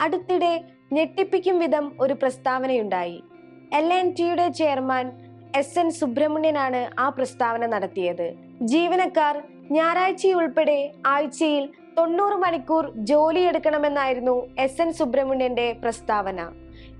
അടുത്തിടെ ഞെട്ടിപ്പിക്കും വിധം ഒരു പ്രസ്താവനയുണ്ടായി. എൽ എൻ ടിയുടെ ചെയർമാൻ എസ് എൻ സുബ്രഹ്മണ്യനാണ് ആ പ്രസ്താവന നടത്തിയത്. ജീവനക്കാർ ഞായറാഴ്ചയുൾപ്പെടെ ആഴ്ചയിൽ തൊണ്ണൂറ് മണിക്കൂർ ജോലിയെടുക്കണമെന്നായിരുന്നു എസ് എൻ സുബ്രഹ്മണ്യന്റെ പ്രസ്താവന.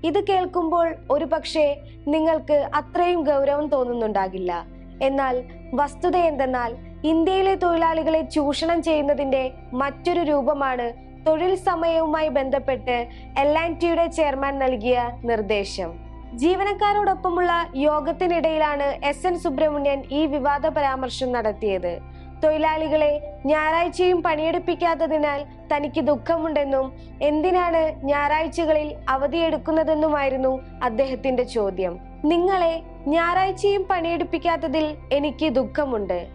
ഇത് കേൾക്കുമ്പോൾ ഒരു പക്ഷേ നിങ്ങൾക്ക് അത്രയും ഗൗരവം തോന്നുന്നുണ്ടാകില്ല. എന്നാൽ വസ്തുത എന്തെന്നാൽ ഇന്ത്യയിലെ തൊഴിലാളികളെ ചൂഷണം ചെയ്യുന്നതിന്റെ മറ്റൊരു രൂപമാണ് തൊഴിൽ സമയവുമായി ബന്ധപ്പെട്ട് എൽ ആൻഡ് ടിയുടെ ചെയർമാൻ നൽകിയ നിർദ്ദേശം. ജീവനക്കാരോടൊപ്പമുള്ള യോഗത്തിനിടയിലാണ് എസ് എൻ സുബ്രഹ്മണ്യൻ ഈ വിവാദ പരാമർശം നടത്തിയത്. തൊഴിലാളികളെ ഞായറാഴ്ചയും പണിയെടുപ്പിക്കാത്തതിനാൽ തനിക്ക് ദുഃഖമുണ്ടെന്നും എന്തിനാണ് ഞായറാഴ്ചകളിൽ അവധിയെടുക്കുന്നതെന്നുമായിരുന്നു അദ്ദേഹത്തിന്റെ ചോദ്യം. നിങ്ങളെ ഞായറാഴ്ചയും പണിയെടുപ്പിക്കാത്തതിൽ എനിക്ക് ദുഃഖമുണ്ട്.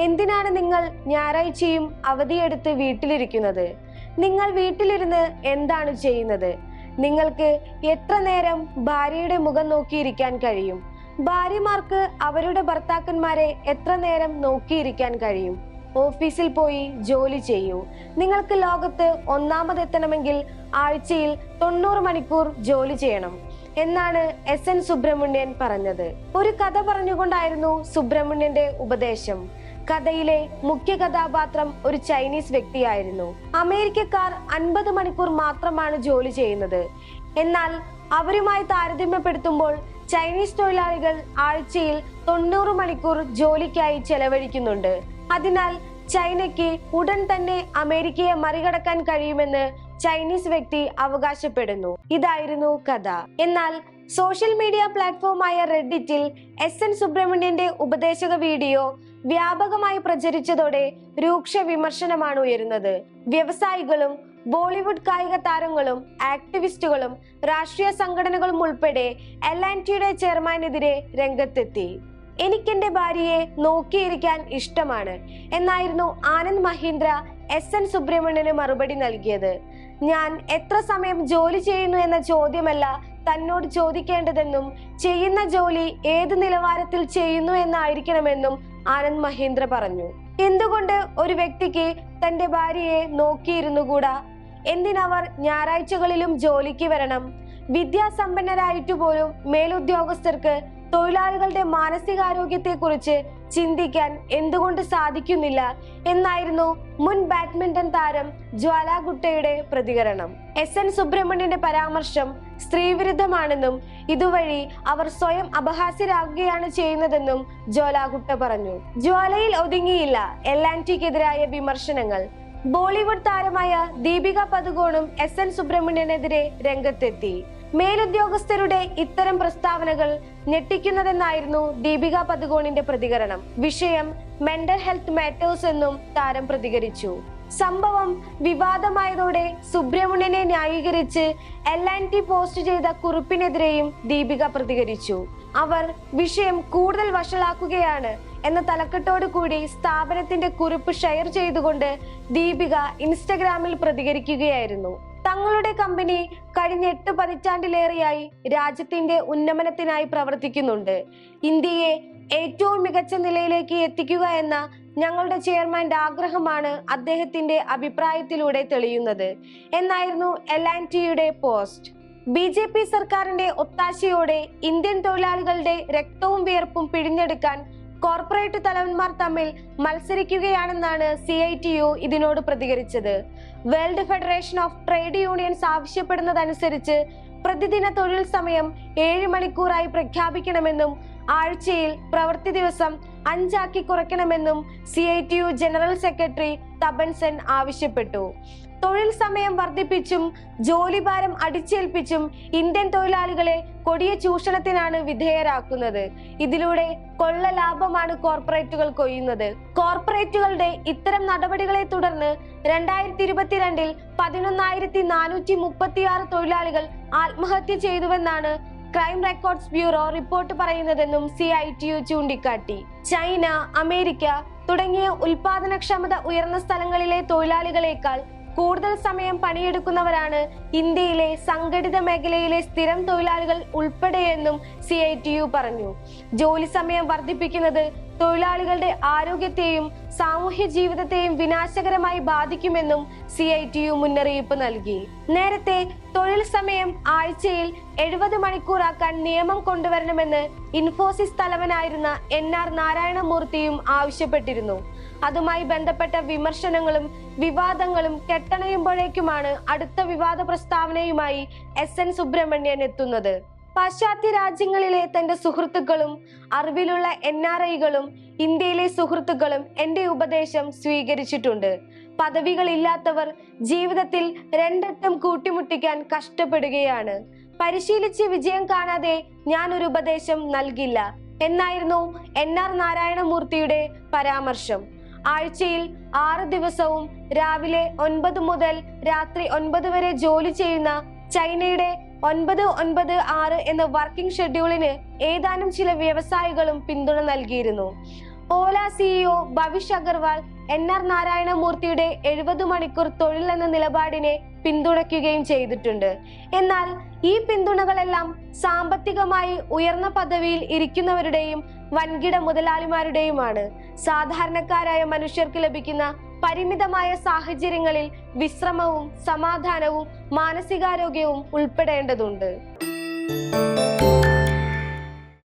എന്തിനാണ് നിങ്ങൾ ഞായറാഴ്ചയും അവധിയെടുത്ത് വീട്ടിലിരിക്കുന്നത്? നിങ്ങൾ വീട്ടിലിരുന്ന് എന്താണ് ചെയ്യുന്നത്? നിങ്ങൾക്ക് എത്ര നേരം ഭാര്യയുടെ മുഖം നോക്കിയിരിക്കാൻ കഴിയും? ഭാര്യമാർക്ക് അവരുടെ ഭർത്താക്കന്മാരെ എത്ര നേരം നോക്കിയിരിക്കാൻ കഴിയും? ഓഫീസിൽ പോയി ജോലി ചെയ്യൂ. നിങ്ങൾക്ക് ലോകത്ത് ഒന്നാമതെത്തണമെങ്കിൽ ആഴ്ചയിൽ തൊണ്ണൂറ് മണിക്കൂർ ജോലി ചെയ്യണം എന്നാണ് എസ്. എൻ. സുബ്രഹ്മണ്യൻ പറഞ്ഞത്. ഒരു കഥ പറഞ്ഞുകൊണ്ടായിരുന്നു സുബ്രഹ്മണ്യന്റെ ഉപദേശം. കഥയിലെ മുഖ്യ കഥാപാത്രം ഒരു ചൈനീസ് വ്യക്തിയായിരുന്നു. അമേരിക്കക്കാർ അൻപത് മണിക്കൂർ മാത്രമാണ് ജോലി ചെയ്യുന്നത്. എന്നാൽ അവരുമായി താരതമ്യപ്പെടുത്തുമ്പോൾ ചൈനീസ് തൊഴിലാളികൾ ആഴ്ചയിൽ തൊണ്ണൂറ് മണിക്കൂർ ജോലിക്കായി ചെലവഴിക്കുന്നുണ്ട്. അതിനാൽ ചൈനയ്ക്ക് ഉടൻ തന്നെ അമേരിക്കയെ മറികടക്കാൻ കഴിയുമെന്ന് ചൈനീസ് വ്യക്തി അവകാശപ്പെടുന്നു. ഇതായിരുന്നു കഥ. എന്നാൽ സോഷ്യൽ മീഡിയ പ്ലാറ്റ്ഫോമായ റെഡിറ്റിൽ എസ് എൻ സുബ്രഹ്മണ്യന്റെ ഉപദേശക വീഡിയോ വ്യാപകമായി പ്രചരിച്ചതോടെ രൂക്ഷ വിമർശനമാണ് ഉയരുന്നത്. വ്യവസായികളും ബോളിവുഡ് കായിക താരങ്ങളും ആക്ടിവിസ്റ്റുകളും രാഷ്ട്രീയ സംഘടനകളും ഉൾപ്പെടെ എൽ ആൻ ടിയുടെ ചെയർമാനെതിരെ രംഗത്തെത്തി. എനിക്കെന്റെ ഭാര്യയെ നോക്കിയിരിക്കാൻ ഇഷ്ടമാണ് എന്നായിരുന്നു ആനന്ദ് മഹീന്ദ്ര എസ് എൻ സുബ്രഹ്മണ്യന് മറുപടി നൽകിയത്. ഞാൻ എത്ര സമയം ജോലി ചെയ്യുന്നു എന്ന ചോദ്യമല്ല തന്നോട് ചോദിക്കേണ്ടതെന്നും ചെയ്യുന്ന ജോലി ഏത് നിലവാരത്തിൽ ചെയ്യുന്നു എന്നായിരിക്കണമെന്നും ആനന്ദ് മഹേന്ദ്ര പറഞ്ഞു. എന്തുകൊണ്ട് ഒരു വ്യക്തിക്ക് തന്റെ ഭാര്യയെ നോക്കിയിരുന്നുകൂടാ എന്തിനവർ ഞായറാഴ്ചകളിലും ജോലിക്ക് വരണം? വിദ്യാസമ്പന്നരായിട്ടു പോലും മേലുദ്യോഗസ്ഥർക്ക് തൊഴിലാളികളുടെ മാനസികാരോഗ്യത്തെക്കുറിച്ച് ചിന്തിക്കാൻ എന്തുകൊണ്ട് സാധിക്കുന്നില്ല എന്നായിരുന്നു മുൻ ബാഡ്മിന്റൺ താരം ജ്വാല ഗുട്ടയുടെ പ്രതികരണം. എസ്. എൻ. സുബ്രഹ്മണ്യന്റെ പരാമർശം സ്ത്രീവിരുദ്ധമാണെന്നും ഇതുവഴി അവർ സ്വയം അപഹാസ്യരാകുകയാണ് ചെയ്യുന്നതെന്നും ജ്വാലാഗുട്ട പറഞ്ഞു. ജ്വാലയിൽ ഒതുങ്ങിയില്ല ആൻ വിമർശനങ്ങൾ. ബോളിവുഡ് താരമായ ദീപിക പതുകോണും എസ്. എൻ. സുബ്രഹ്മണ്യനെതിരെ രംഗത്തെത്തി. മേലുദ്യോഗസ്ഥരുടെ ഇത്തരം പ്രസ്താവനകൾ ഞെട്ടിക്കുന്നതെന്നായിരുന്നു ദീപിക പതുകോണിന്റെ പ്രതികരണം. വിഷയം മെന്റൽ ഹെൽത്ത് മാറ്റേഴ്സ് എന്നും താരം പ്രതികരിച്ചു. സംഭവം വിവാദമായതോടെ സുബ്രഹ്മണ്യനെ ന്യായീകരിച്ച് എൽ ടി പോസ്റ്റ് ചെയ്ത കുറിപ്പിനെതിരെയും ദീപിക പ്രതികരിച്ചു. അവർ വിഷയം കൂടുതൽ വഷളാക്കുകയാണ് എന്ന തലക്കെട്ടോടു കൂടി സ്ഥാപനത്തിന്റെ കുറിപ്പ് ഷെയർ ചെയ്തുകൊണ്ട് ദീപിക ഇൻസ്റ്റഗ്രാമിൽ പ്രതികരിക്കുകയായിരുന്നു. തങ്ങളുടെ കമ്പനി കഴിഞ്ഞ എട്ട് പതിറ്റാണ്ടിലേറെയായി രാജ്യത്തിന്റെ ഉന്നമനത്തിനായി പ്രവർത്തിക്കുന്നുണ്ട്. ഇന്ത്യയെ ഏറ്റവും മികച്ച നിലയിലേക്ക് എത്തിക്കുക എന്ന ഞങ്ങളുടെ ചെയർമാന്റെ ആഗ്രഹമാണ് അദ്ദേഹത്തിന്റെ അഭിപ്രായത്തിലൂടെ തെളിയുന്നത്. എന്നായിരുന്നു എൽ ആൻ ടിയുടെ പോസ്റ്റ്. ബി ജെ പി സർക്കാരിന്റെ ഒത്താശയോടെ ഇന്ത്യൻ തൊഴിലാളികളുടെ രക്തവും വിയർപ്പും പിഴിഞ്ഞെടുക്കാൻ കോർപ്പറേറ്റ് തലവന്മാർ തമ്മിൽ മത്സരിക്കുകയാണെന്നാണ് സി ഐ ടി യു ഇതിനോട് പ്രതികരിച്ചത്. World Federation of Trade Unions ആവശ്യപ്പെടുന്നതനുസരിച്ച് പ്രതിദിന തൊഴിൽ സമയം ഏഴ് മണിക്കൂറായി പ്രഖ്യാപിക്കണമെന്നും ആഴ്ചയിൽ പ്രവൃത്തി ദിവസം അഞ്ചാക്കി കുറയ്ക്കണമെന്നും C I T U general secretary Tapan Sen ആവശ്യപ്പെട്ടു. തൊഴിൽ സമയം വർദ്ധിപ്പിച്ചും ജോലിഭാരം അടിച്ചേൽപ്പിച്ചും ഇന്ത്യൻ തൊഴിലാളികളെ കൊടിയ ചൂഷണത്തിനാണ് വിധേയരാക്കുന്നത്. ഇതിലൂടെ കൊള്ള ലാഭമാണ് കോർപ്പറേറ്റുകൾ കൊയ്യുന്നത്. കോർപ്പറേറ്റുകളുടെ ഇത്തരം നടപടികളെ തുടർന്ന് രണ്ടായിരത്തി ഇരുപത്തിരണ്ടിൽ പതിനൊന്നായിരത്തി നാനൂറ്റി മുപ്പത്തിയാറ് തൊഴിലാളികൾ ആത്മഹത്യ ചെയ്തുവെന്നാണ് ക്രൈം റെക്കോർഡ്സ് ബ്യൂറോ റിപ്പോർട്ട് പറയുന്നതെന്നും സി ഐ ടി യു ചൂണ്ടിക്കാട്ടി. ചൈന അമേരിക്ക തുടങ്ങിയ ഉൽപാദനക്ഷമത ഉയർന്ന സ്ഥലങ്ങളിലെ തൊഴിലാളികളെക്കാൾ കൂടുതൽ സമയം പണിയെടുക്കുന്നവരാണ് ഇന്ത്യയിലെ സംഘടിത മേഖലയിലെ സ്ഥിരം തൊഴിലാളികൾ ഉൾപ്പെടെയെന്നും സി ഐ ടി യു പറഞ്ഞു. ജോലി സമയം വർദ്ധിപ്പിക്കുന്നത് തൊഴിലാളികളുടെ ആരോഗ്യത്തെയും സാമൂഹ്യ ജീവിതത്തെയും വിനാശകരമായി ബാധിക്കുമെന്നും സി ഐ ടി യു മുന്നറിയിപ്പ് നൽകി. നേരത്തെ തൊഴിൽ സമയം ആഴ്ചയിൽ എഴുപത് മണിക്കൂറാക്കാൻ നിയമം കൊണ്ടുവരണമെന്ന് ഇൻഫോസിസ് തലവനായിരുന്ന എൻ ആർ നാരായണമൂർത്തിയും ആവശ്യപ്പെട്ടിരുന്നു. അതുമായി ബന്ധപ്പെട്ട വിമർശനങ്ങളും വിവാദങ്ങളും കെട്ടണയുമ്പോഴേക്കുമാണ് അടുത്ത വിവാദ പ്രസ്താവനയുമായി എസ് എൻ സുബ്രഹ്മണ്യൻ എത്തുന്നത്. പാശ്ചാത്യ രാജ്യങ്ങളിലെ തന്റെ സുഹൃത്തുക്കളും അറിവിലുള്ള എൻ ആർ ഐകളും ഇന്ത്യയിലെ സുഹൃത്തുക്കളും എന്റെ ഉപദേശം സ്വീകരിച്ചിട്ടുണ്ട്. പദവികളില്ലാത്തവർ ജീവിതത്തിൽ രണ്ടറ്റം കൂട്ടിമുട്ടിക്കാൻ കഷ്ടപ്പെടുകയാണ്. പരിശീലിച്ച് വിജയം കാണാതെ ഞാൻ ഒരു ഉപദേശം നൽകില്ല. എന്നായിരുന്നു എൻ ആർ നാരായണമൂർത്തിയുടെ പരാമർശം. ആഴ്ചയിൽ ആറ് ദിവസവും രാവിലെ ഒൻപത് മുതൽ രാത്രി ഒൻപത് വരെ ജോലി ചെയ്യുന്ന ചൈനയുടെ ഒൻപത് ഒൻപത് ആറ് എന്ന വർക്കിംഗ് ഷെഡ്യൂളിന് ഏതാനും ചില വ്യവസായികളും പിന്തുണ നൽകിയിരുന്നു. Ola CEO Bhavish Agarwal N R നാരായണമൂർത്തിയുടെ എഴുപത് മണിക്കൂർ തൊഴിൽ എന്ന നിലപാടിനെ പിന്തുണയ്ക്കുകയും ചെയ്തിട്ടുണ്ട്. എന്നാൽ ഈ പിന്തുണകളെല്ലാം സാമ്പത്തികമായി ഉയർന്ന പദവിയിൽ ഇരിക്കുന്നവരുടെയും വൻകിട മുതലാളിമാരുടെയുമാണ്. സാധാരണക്കാരായ മനുഷ്യർക്ക് ലഭിക്കുന്ന പരിമിതമായ സാഹചര്യങ്ങളിൽ വിശ്രമവും സമാധാനവും മാനസികാരോഗ്യവും ഉൾപ്പെടേണ്ടതുണ്ട്.